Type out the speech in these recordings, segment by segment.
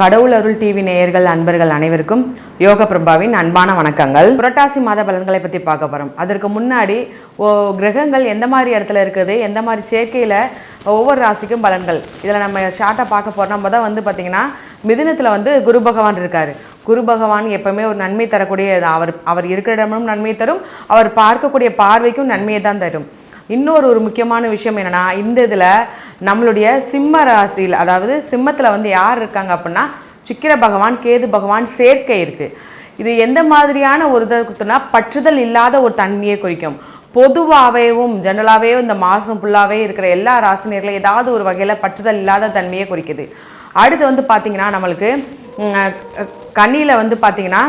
கடவுள் அருள் டிவி நேயர்கள் அன்பர்கள் அனைவருக்கும் யோக பிரபாவின் அன்பான வணக்கங்கள். புரட்டாசி மாத பலன்களை பற்றி பார்க்க போகிறோம் அதற்கு முன்னாடி ஓ கிரகங்கள் எந்த மாதிரி இடத்துல இருக்குது எந்த மாதிரி சேர்க்கையில் ஒவ்வொரு ராசிக்கும் பலன்கள். இதில் நம்ம ஷார்ட்டாக பார்க்க போகிறோம் நம்ம தான் வந்து பார்த்திங்கன்னா மிதினத்தில் வந்து குரு பகவான் இருக்கார். குரு பகவான் எப்பவுமே ஒரு நன்மை தரக்கூடிய அவர் அவர் இருக்கிற இடமும் நன்மை தரும். அவர் பார்க்கக்கூடிய பார்வைக்கும் நன்மையை தான் தரும். இன்னொரு ஒரு முக்கியமான விஷயம் என்னென்னா இந்த இதில் நம்மளுடைய சிம்ம ராசியில் அதாவது சிம்மத்தில் வந்து யார் இருக்காங்க அப்படின்னா சிக்கிர பகவான் கேது பகவான் சேர்க்கை இருக்குது இது எந்த மாதிரியான ஒரு இதை இதுனா பற்றுதல் இல்லாத ஒரு தன்மையை குறிக்கும். பொதுவாகவேவும் ஜெனரலாகவே இந்த மாதம் ஃபுல்லாகவே இருக்கிற எல்லா ராசினியர்களும் ஏதாவது ஒரு வகையில் பற்றுதல் இல்லாத தன்மையை குறிக்குது. அடுத்து வந்து பார்த்திங்கன்னா நம்மளுக்கு கண்ணியில் வந்து பார்த்திங்கன்னா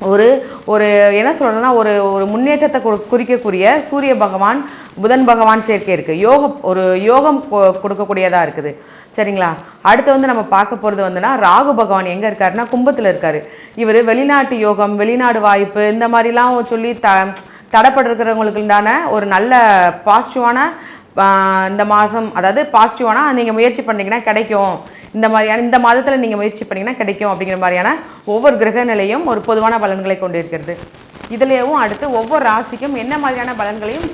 ஒரு ஒரு என்ன சொல்கிறதுனா ஒரு ஒரு முன்னேற்றத்தை குறிக்கக்கூடிய சூரிய பகவான் புதன் பகவான் சேர்க்கை இருக்குது யோக ஒரு யோகம் கொ- கொடுக்கக்கூடியதாக இருக்குது. சரிங்களா? அடுத்து வந்து நம்ம பார்க்க போகிறது வந்துன்னா ராகு பகவான் எங்கே இருக்காருன்னா கும்பத்தில் இருக்கார். இவர் வெளிநாட்டு யோகம் வெளிநாடு வாய்ப்பு இந்த மாதிரிலாம் சொல்லி த தடைப்பட்டிருக்கிறவங்களுக்கு உண்டான ஒரு நல்ல பாசிட்டிவான இந்த மாதம் அதாவது பாசிட்டிவானா நீங்கள் முயற்சி பண்ணிங்கன்னா கிடைக்கும். இந்த மாதிரியான இந்த மாதத்தில் நீங்கள் முயற்சி பண்ணிங்கன்னா கிடைக்கும் அப்படிங்கிற மாதிரியான ஒவ்வொரு கிரக நிலையும் ஒரு பொதுவான பலன்களை கொண்டிருக்கிறது இதுலேயும் அடுத்து ஒவ்வொரு ராசிக்கும் என்ன மாதிரியான பலன்களையும்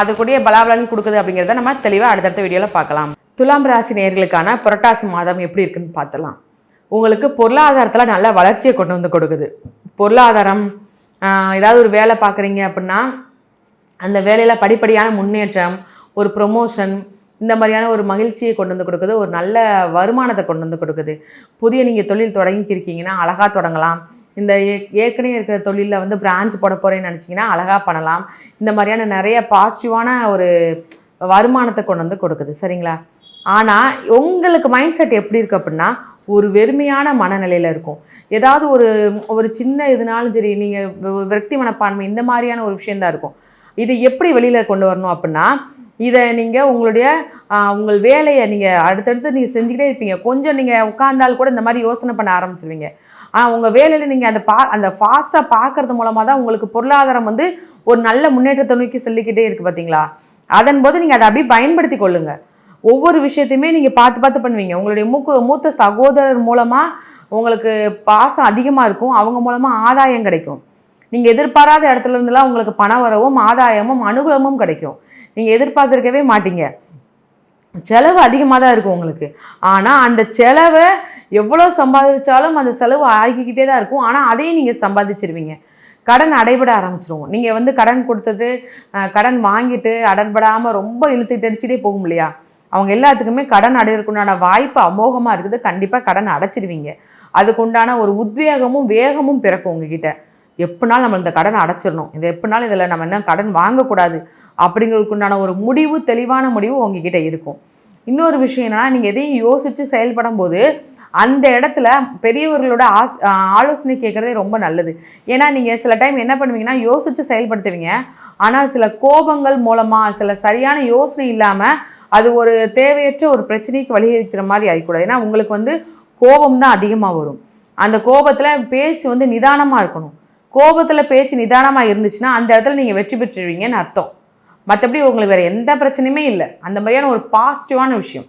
அதுக்குடைய பலாபலன் கொடுக்குது அப்படிங்கிறத நம்ம தெளிவாக அடுத்தடுத்த வீடியோவில் பார்க்கலாம். துலாம் ராசி நேர்களுக்கான புரட்டாசி மாதம் எப்படி இருக்குன்னு பார்த்தலாம். உங்களுக்கு பொருளாதாரத்தில் நல்ல வளர்ச்சியை கொண்டு வந்து கொடுக்குது. பொருளாதாரம் ஏதாவது ஒரு வேலை பார்க்குறீங்க அப்படின்னா அந்த வேலையில் படிப்படியான முன்னேற்றம் ஒரு ப்ரொமோஷன் இந்த மாதிரியான ஒரு மகிழ்ச்சியை கொண்டு வந்து கொடுக்குது ஒரு நல்ல வருமானத்தை கொண்டு வந்து கொடுக்குது. புதிய நீங்கள் தொழில் தொடங்கிக்கிருக்கீங்கன்னா அழகாக தொடங்கலாம். இந்த ஏ- ஏற்கனவே இருக்கிற தொழிலில் வந்து பிரான்ச் போட போகிறேன்னு நினச்சிங்கன்னா அழகாக பண்ணலாம். இந்த மாதிரியான நிறைய பாசிட்டிவான ஒரு வருமானத்தை கொண்டு வந்து கொடுக்குது. சரிங்களா? ஆனால் உங்களுக்கு மைண்ட் செட் எப்படி இருக்குது அப்படின்னா ஒரு வெறுமையான மனநிலையில் இருக்கும். ஏதாவது ஒரு ஒரு சின்ன இதுனாலும் சரி நீங்கள் விரக்தி மனப்பான்மை இந்த மாதிரியான ஒரு விஷயந்தான் இருக்கும். இது எப்படி வெளியில் கொண்டு வரணும் அப்படின்னா இதை நீங்கள் உங்களுடைய உங்கள் வேலையை நீங்கள் அடுத்தடுத்து நீங்கள் செஞ்சுக்கிட்டே இருப்பீங்க. கொஞ்சம் நீங்கள் உட்காந்தால் கூட இந்த மாதிரி யோசனை பண்ண ஆரம்பிச்சிருவீங்க. ஆனால் உங்கள் வேலையில் நீங்கள் அந்த பா அந்த ஃபாஸ்ட்டாக பார்க்கறது மூலமாக தான் உங்களுக்கு பொருளாதாரம் வந்து ஒரு நல்ல முன்னேற்றத்தை நோக்கி செல்லிக்கிட்டே இருக்குது பார்த்தீங்களா அதன் போது நீங்கள் அதை அப்படியே பயன்படுத்தி கொள்ளுங்கள் ஒவ்வொரு விஷயத்தையுமே நீங்கள் பார்த்து பார்த்து பண்ணுவீங்க. உங்களுடைய மூக்கு மூத்த சகோதரர் மூலமாக உங்களுக்கு பாசம் அதிகமாக இருக்கும். அவங்க மூலமாக ஆதாயம் கிடைக்கும். நீங்கள் எதிர்பாராத இடத்துல இருந்தெல்லாம் உங்களுக்கு பண வரவும் ஆதாயமும் அனுகூலமும் கிடைக்கும். நீங்கள் எதிர்பார்த்துருக்கவே மாட்டீங்க. செலவு அதிகமாக தான் இருக்கும் உங்களுக்கு. ஆனால் அந்த செலவை எவ்வளோ சம்பாதிச்சாலும் அந்த செலவு ஆகிக்கிட்டே தான் இருக்கும். ஆனால் அதையும் நீங்கள் சம்பாதிச்சிருவீங்க. கடன் அடைபட ஆரம்பிச்சிருவோம். நீங்கள் வந்து கடன் கொடுத்துட்டு கடன் வாங்கிட்டு அடன்படாமல் ரொம்ப இழுத்துட்டு அடிச்சுட்டே போகும் இல்லையா? அவங்க எல்லாத்துக்குமே கடன் அடையிறதுக்குண்டான வாய்ப்பு அமோகமாக இருக்குது. கண்டிப்பாக கடன் அடைச்சிடுவீங்க அதுக்கு உண்டான ஒரு உத்வேகமும் வேகமும் பிறக்கும் உங்ககிட்ட. எப்படினாலும் நம்ம இந்த கடனை அடைச்சிடணும். இது எப்படினாலும் இதில் நம்ம என்ன கடன் வாங்கக்கூடாது அப்படிங்கிறதுக்கு உண்டான ஒரு முடிவு தெளிவான முடிவு உங்ககிட்ட இருக்கும். இன்னொரு விஷயம் என்னென்னா நீங்கள் எதையும் யோசித்து செயல்படும் போது அந்த இடத்துல பெரியவர்களோட ஆஸ் ஆலோசனை கேட்குறதே ரொம்ப நல்லது. ஏன்னா நீங்கள் சில டைம் என்ன பண்ணுவீங்கன்னா யோசித்து செயல்படுத்துவீங்க. ஆனால் சில கோபங்கள் மூலமாக சில சரியான யோசனை இல்லாமல் அது ஒரு தேவையற்ற ஒரு பிரச்சனைக்கு வழிவகுக்கிற மாதிரி ஆகிக்கூடாது ஏன்னா உங்களுக்கு வந்து கோபம் தான் அதிகமாக வரும். அந்த கோபத்தில் பேச்சு வந்து நிதானமாக இருக்கணும். கோபத்தில் பேச்சு நிதானமாக இருந்துச்சுன்னா அந்த இடத்துல நீங்கள் வெற்றி பெற்றுருவீங்கன்னு அர்த்தம். மற்றபடி உங்களுக்கு வேறு எந்த பிரச்சனையுமே இல்லை. அந்த மாதிரியான ஒரு பாசிட்டிவான விஷயம்.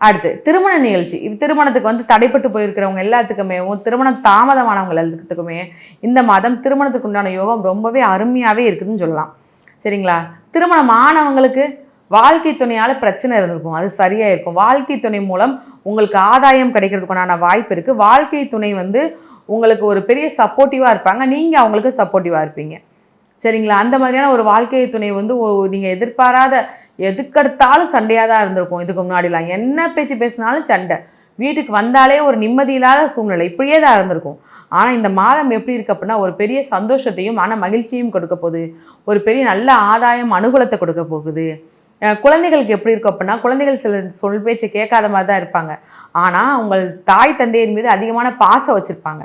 அடுத்து திருமண நிகழ்ச்சி. திருமணத்துக்கு வந்து தடைப்பட்டு போயிருக்கிறவங்க எல்லாத்துக்குமே திருமணம் தாமதமானவங்க எல்லாத்துக்குமே இந்த மாதம் திருமணத்துக்கு உண்டான யோகம் ரொம்பவே அருமையாகவே இருக்குதுன்னு சொல்லலாம். சரிங்களா? திருமணம் ஆனவங்களுக்கு வாழ்க்கை துணையால் பிரச்சனை இருந்திருக்கும் அது சரியாக இருக்கும். வாழ்க்கை துணை மூலம் உங்களுக்கு ஆதாயம் கிடைக்கிறதுக்குண்டான வாய்ப்பு இருக்குது வாழ்க்கை துணை வந்து உங்களுக்கு ஒரு பெரிய சப்போர்ட்டிவாக இருப்பாங்க. நீங்கள் அவங்களுக்கு சப்போர்ட்டிவாக இருப்பீங்க. சரிங்களா? அந்த மாதிரியான ஒரு வாழ்க்கை துணை வந்து நீங்கள் எதிர்பாராத எதுக்கெடுத்தாலும் சண்டையாக தான் இருந்திருக்கும். இதுக்கு முன்னாடிலாம். என்ன பேச்சு பேசினாலும் சண்டை. வீட்டுக்கு வந்தாலே ஒரு நிம்மதி இல்லாத சூழ்நிலை. இப்படியே தான் இருந்திருக்கும். ஆனால் இந்த மாதம் எப்படி இருக்கு அப்படின்னா ஒரு பெரிய சந்தோஷத்தையும் மன மகிழ்ச்சியும் கொடுக்க போகுது. ஒரு பெரிய நல்ல ஆதாயம் அனுகூலத்தை கொடுக்க போகுது. குழந்தைகளுக்கு எப்படி இருக்கும் அப்படின்னா குழந்தைகள் சில சொல் பேச்சை கேட்காத மாதிரி தான் இருப்பாங்க. ஆனால் உங்கள் தாய் தந்தையின் மீது அதிகமான பாசம் வச்சுருப்பாங்க.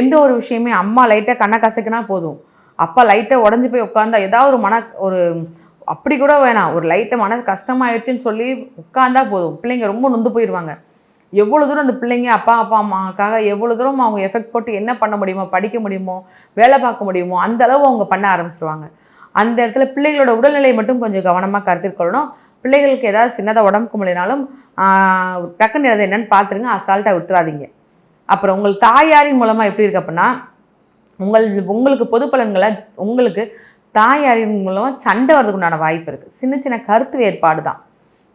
எந்த ஒரு விஷயமே அம்மா லைட்டாக கண்ணை கசக்குனா போதும். அப்பா லைட்டாக உடஞ்சி போய் உட்காந்தா ஏதாவது ஒரு மன ஒரு அப்படி கூட வேணாம். ஒரு லைட்டை மன கஷ்டமாயிடுச்சுன்னு சொல்லி உட்காந்தா போதும். பிள்ளைங்க ரொம்ப நொந்து போயிடுவாங்க எவ்வளோ தூரம் அந்த பிள்ளைங்க அப்பா அப்பா அம்மாக்காக எவ்வளோ தூரம் அவங்க எஃபெக்ட் போட்டு என்ன பண்ண முடியுமோ படிக்க முடியுமோ வேலை பார்க்க முடியுமோ அந்த அளவு அவங்க பண்ண ஆரம்பிச்சிருவாங்க. அந்த இடத்துல பிள்ளைகளோட உடல்நிலை மட்டும் கொஞ்சம் கவனமாக கருத்தில் கொள்ளணும். பிள்ளைகளுக்கு ஏதாவது சின்னதாக உடம்புக்கு முடியினாலும் டக்குன்னு அது என்னென்னு பார்த்துருங்க அசால்ட்டாக விட்டுறாதீங்க. அப்புறம் உங்கள் தாயாரின் மூலமாக எப்படி இருக்கு அப்படின்னா உங்கள் உங்களுக்கு பொது பலன்களை உங்களுக்கு தாயாரின் மூலமாக சண்டை வர்றதுக்கு உண்டான வாய்ப்பு இருக்குது சின்ன சின்ன கருத்து வேறுபாடு தான்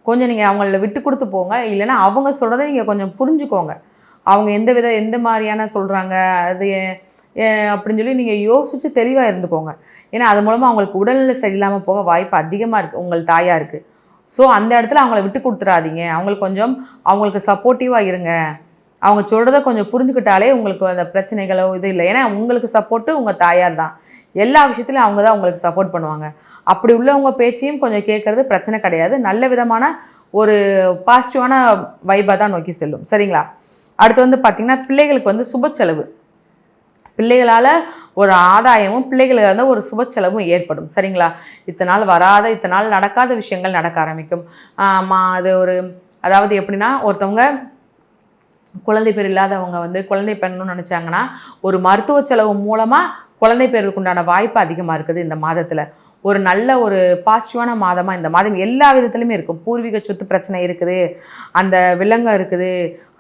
கொஞ்சம் நீங்கள் அவங்கள விட்டு கொடுத்து போங்க. இல்லைன்னா அவங்க சொல்கிறத நீங்கள் கொஞ்சம் புரிஞ்சுக்கோங்க. அவங்க எந்த வித எந்த மாதிரியான சொல்கிறாங்க அது அப்படின்னு சொல்லி நீங்கள் யோசித்து தெளிவாக இருந்துக்கோங்க. ஏன்னா அது மூலமாக அவங்களுக்கு உடல்நிலை சரியில்லாமல் போக வாய்ப்பு அதிகமாக இருக்குது உங்கள் தாயாருக்கு ஸோ அந்த இடத்துல அவங்கள விட்டு கொடுத்துறாதீங்க. அவங்களுக்கு கொஞ்சம் அவங்களுக்கு சப்போர்ட்டிவாக இருங்க. அவங்க சொல்கிறத கொஞ்சம் புரிஞ்சுக்கிட்டாலே உங்களுக்கு அந்த பிரச்சனைகளோ இது இல்லை. ஏன்னா உங்களுக்கு சப்போர்ட்டு உங்கள் தாயார் தான். எல்லா விஷயத்துலையும் அவங்க தான் உங்களுக்கு சப்போர்ட் பண்ணுவாங்க. அப்படி உள்ளவங்க பேச்சையும் கொஞ்சம் கேட்குறது பிரச்சனை கிடையாது. நல்ல விதமான ஒரு பாசிட்டிவான வைபாக தான் நோக்கி செல்லும். சரிங்களா? அடுத்து வந்து பார்த்திங்கன்னா பிள்ளைகளுக்கு வந்து சுப செலவு. பிள்ளைகளால் ஒரு ஆதாயமும் பிள்ளைகளுக்கு வந்து ஒரு சுப செலவும் ஏற்படும். சரிங்களா? இத்தனை நாள் வராத இத்தனை நாள் நடக்காத விஷயங்கள் நடக்க ஆரம்பிக்கும். மா அது ஒரு அதாவது எப்படின்னா ஒருத்தவங்க குழந்தை பேர் இல்லாதவங்க வந்து குழந்தை பெண்ணுன்னு நினச்சாங்கன்னா ஒரு மருத்துவ செலவு மூலமாக குழந்தை பேருக்கு உண்டான வாய்ப்பு அதிகமாக இருக்குது இந்த மாதத்தில். ஒரு நல்ல ஒரு பாசிட்டிவான மாதமாக இந்த மாதம் எல்லா விதத்துலையுமே இருக்கும். பூர்வீக சொத்து பிரச்சனை இருக்குது அந்த விலங்கம் இருக்குது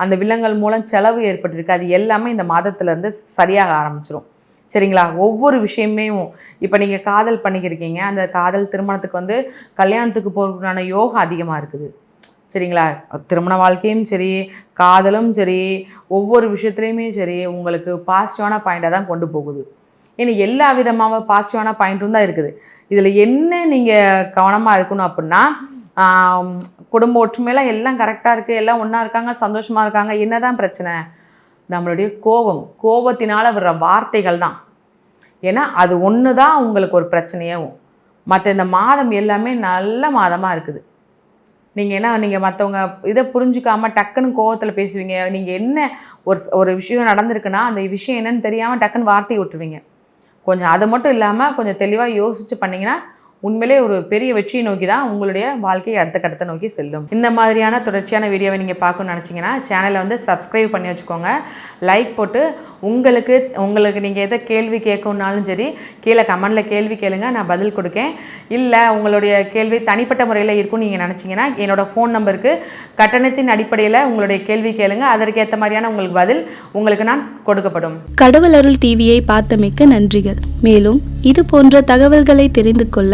அந்த விலங்கல் மூலம் செலவு ஏற்பட்டிருக்கு. அது எல்லாமே இந்த மாதத்துலேருந்து சரியாக ஆரம்பிச்சிடும் சரிங்களா? ஒவ்வொரு விஷயமே இப்போ நீங்கள் காதல் பண்ணிக்கிருக்கீங்க. அந்த காதல் திருமணத்துக்கு வந்து கல்யாணத்துக்கு போகிறதுக்கான யோகம் அதிகமாக இருக்குது. சரிங்களா? திருமண வாழ்க்கையும் சரி காதலும் சரி ஒவ்வொரு விஷயத்துலையுமே சரி உங்களுக்கு பாசிட்டிவான பாயிண்டாக தான் கொண்டு போகுது. ஏன்னா எல்லா விதமாக பாசிட்டிவான பாயிண்ட்டும் தான் இருக்குது. இதில் என்ன நீங்கள் கவனமாக இருக்கணும் அப்படின்னா குடும்ப ஒற்றுமையெல்லாம் எல்லாம் கரெக்டாக இருக்குது எல்லாம் ஒன்றா இருக்காங்க சந்தோஷமாக இருக்காங்க என்னதான் பிரச்சனை? நம்மளுடைய கோபம் கோபத்தினால் வர்ற வார்த்தைகள் தான். ஏன்னா அது ஒன்று தான் உங்களுக்கு ஒரு பிரச்சனையாகும் மற்ற இந்த மாதம் எல்லாமே நல்ல மாதமாக இருக்குது. நீங்கள் என்ன நீங்கள் மற்றவங்க இதை புரிஞ்சுக்காமல் டக்குன்னு கோவத்தில் பேசுவீங்க. நீங்கள் என்ன ஒரு ஒரு விஷயம் நடந்திருக்குன்னா அந்த விஷயம் என்னன்னு தெரியாமல் டக்குன்னு வார்த்தையை விட்டுருவீங்க. கொஞ்சம் அது மட்டும் இல்லாமல் கொஞ்சம் தெளிவாக யோசித்து பண்ணிங்கன்னா உண்மையிலே ஒரு பெரிய வெற்றியை நோக்கி தான் உங்களுடைய வாழ்க்கையை அடுத்த கட்டத்தை நோக்கி செல்லும். இந்த மாதிரியான தொடர்ச்சியான வீடியோவை நீங்கள் பார்க்கணும்னு நினச்சிங்கன்னா சேனலை வந்து சப்ஸ்கிரைப் பண்ணி வச்சுக்கோங்க. லைக் போட்டு உங்களுக்கு உங்களுக்கு நீங்கள் எதை கேள்வி கேட்கணுன்னாலும் சரி கீழே கமெண்டில் கேள்வி கேளுங்க நான் பதில் கொடுக்கேன். இல்லை உங்களுடைய கேள்வி தனிப்பட்ட முறையில் இருக்கும்னு நீங்கள் நினச்சிங்கன்னா என்னோடய ஃபோன் நம்பருக்கு கட்டணத்தின் அடிப்படையில் உங்களுடைய கேள்வி கேளுங்க. அதற்கேற்ற மாதிரியான உங்களுக்கு பதில் உங்களுக்கு நான் கொடுக்கப்படும். கடவுள் அருள் டிவியை பார்த்தமைக்கு நன்றிகள். மேலும் இது போன்ற தகவல்களை தெரிந்து கொள்ள